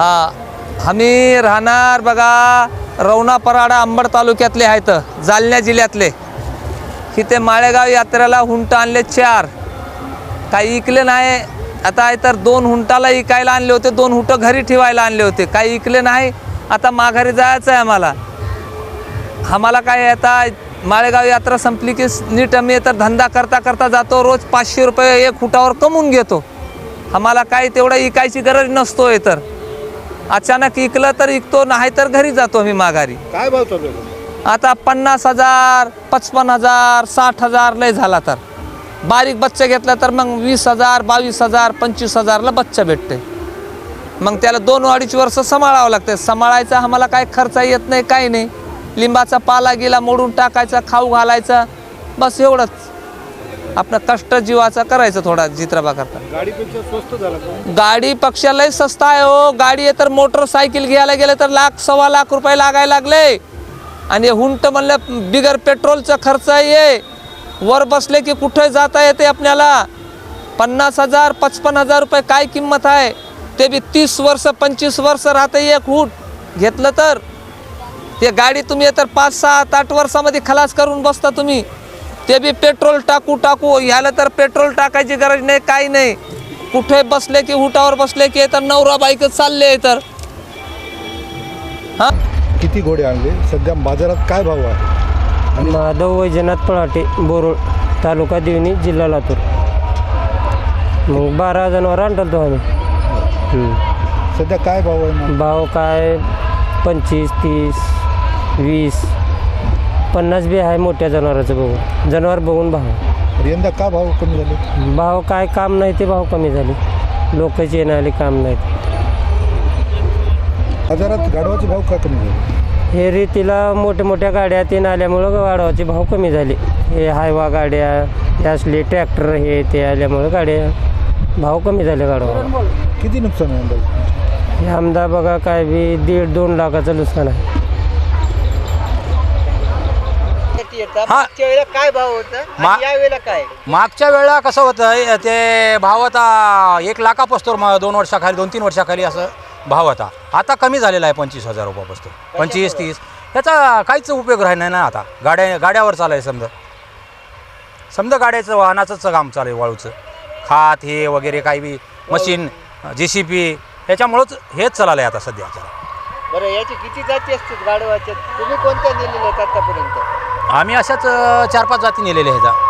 हा आम्ही राहणार बघा रवना पराडा अंबड तालुक्यातले आहेत जालन्या जिल्ह्यातले. इथे माळेगाव यात्रेला हुंट आणले चार. काही इकले नाही आता आहे तर दोन हुंटाला इकायला आणले होते दोन हुंट घरी ठेवायला आणले होते. काही इकले नाही आता माघारी जायचं आहे आम्हाला. आम्हाला काय आता माळेगाव यात्रा संपली की नीट आम्ही तर धंदा करता करता जातो रोज पाचशे रुपये एक फुटावर कमवून घेतो. आम्हाला काही तेवढं इकायची गरज नसतोय तर. अचानक इकलं तर इकतो नाही तर घरी जातो आम्ही माघारी. काय भाव चालू आहे आता पन्नास हजार पचपन्न हजार साठ हजार लय झाला तर. बारीक बच्चा घेतला तर मग वीस हजार बावीस हजार पंचवीस हजारला बच्चा भेटते मग त्याला दोन अडीच वर्ष सांभाळावं लागते सांभाळायचा आम्हाला काय खर्च येत नाही काही नाही. लिंबाचा पाला गेला मोडून टाकायचा खाऊ घालायचा. बस एवढंच. आपलं कष्ट जीवाचा करायचं थोडा चित्रपा करता. गाडीपेक्षा स्वस्त झाला का? गाडी पक्षालाही स्वस्त आहे हो. गाडी तर मोटरसायकल घ्यायला गेलं तर लाख सव्वा लाख रुपये लागायला लागले. आणि हुंट म्हणलं बिगर पेट्रोलचा खर्च आहे. वर बसले की कुठे जाता येते आपल्याला? पन्नास हजार पचपन्न हजार रुपये काय किंमत आहे? ते बी तीस वर्ष पंचवीस वर्ष राहते एक हुट. घेतलं तर? ते गाडी तुम्ही तर पाच सात आठ वर्षामध्ये खलास करून बसता तुम्ही. ते बी पेट्रोल टाकू टाकू. ह्याला तर पेट्रोल टाकायची गरज नाही काही नाही. कुठे बसले की हुटावर बसले की तर नवरा बाईक चालले तर हा? किती घोडे आणले? सध्या बाजारात काय भाव आहे? माधव वैजनाथ पळाटे बोरुळ तालुका देवणी जिल्हा लातूर. मग बारा जनावर आणतो आम्ही हम्म. सध्या काय भाव आहे? भाव काय? पंचवीस तीस वीस. पन्नास बी आहे मोठ्या जनावराचं बघून जनावर बघून भाव. तर यंदा का भाव कमी झाले? भाव काय काम नाही ते भाव कमी झाले. लोकच येणारे काम नाहीत बाजारात गाडवाचे भाव का कमी झाले? हे रीतीला मोठ्या मोठ्या गाड्या ते आल्यामुळं वाढवाचे भाव कमी झाले. हे हायवा गाड्या हे असले ट्रॅक्टर हे ते आल्यामुळं गाड्या भाव कमी झाले गाडवा किती नुकसान आहे अंदाज? हे आमदा बघा काय बी दीड दोन लाखाचं नुकसान आहे. मागच्या वेळेला काय भाव होता? मा- आणि यावेळेला काय? मागच्या वेळेला कसं होतं ते भाव आता एक लाखापासून म दोन वर्षाखाली दोन तीन वर्षाखाली असं भाव होता. आता कमी झालेला आहे पंचवीस हजार रुपयापासून. पंचवीस तीस. त्याचा काहीच उपयोग राहिला नाही ना आता. गाड्या गाड्यावर चालाय समजा. समजा गाड्याचं वाहनाचंच काम चालू आहे वाळूचं. खात हे वगैरे काही B machine J C P ह्याच्यामुळंच हेच चाललं आहे आता सध्याच्या बरं याची किती जाती असतात गाडवाच्या तुम्ही कोणत्या नेलेल्या आहेत आतापर्यंत? आम्ही अशाच चार पाच जाती नेलेल्या ह्याचा